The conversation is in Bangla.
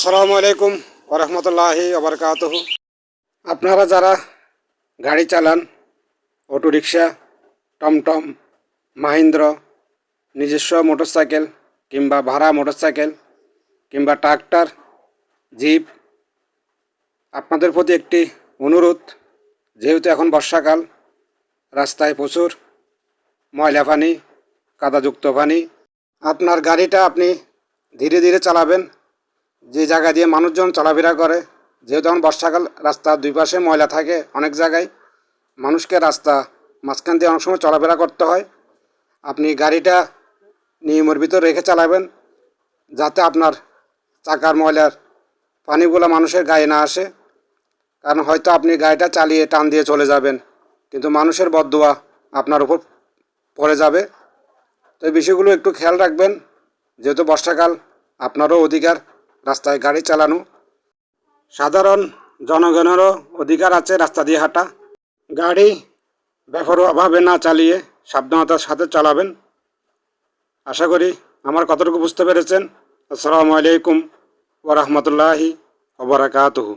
আসসালামু আলাইকুম ওরহমতুল্লাহি ওবরকাত আপনারা যারা গাড়ি চালান, অটোরিকশা, টমটম, মাহিন্দ্র, নিজস্ব মোটরসাইকেল কিংবা ভাড়া মোটরসাইকেল কিংবা ট্রাক্টর, জিপ, আপনাদের প্রতি একটি অনুরোধ, যেহেতু এখন বর্ষাকাল, রাস্তায় প্রচুর ময়লা পানি, কাদাযুক্ত পানি, আপনার গাড়িটা আপনি ধীরে ধীরে চালাবেন। যে জায়গা দিয়ে মানুষজন চলাফেরা করে যেহেতু এখন বর্ষাকাল রাস্তার দুই পাশে ময়লা থাকে অনেক জায়গায়, মানুষকে রাস্তা মাঝখান দিয়ে অনেক সময় চলাফেরা করতে হয়। আপনি গাড়িটা নিয়মের ভিতর রেখে চালাবেন যাতে আপনার চাকার ময়লার পানিগুলো মানুষের গায়ে না আসে। কারণ হয়তো আপনি গাড়িটা চালিয়ে টান দিয়ে চলে যাবেন, কিন্তু মানুষের বদদোয়া আপনার উপর পড়ে যাবে। তো এই বিষয়গুলো একটু খেয়াল রাখবেন। যেহেতু বর্ষাকাল, আপনারও অধিকার। রাস্তায় গাড়ি চালানো। সাধারণ জনগণেরও অধিকার আছে রাস্তা দিয়ে হাঁটা। গাড়ি অভাবে না চালিয়ে সাবধানতার সাথে চালাবেন। আশা করি আমার কতটুকু বুঝতে পেরেছেন। আসসালামু আলাইকুম ওরহমতুল্লাহি ওবরাকাতুহু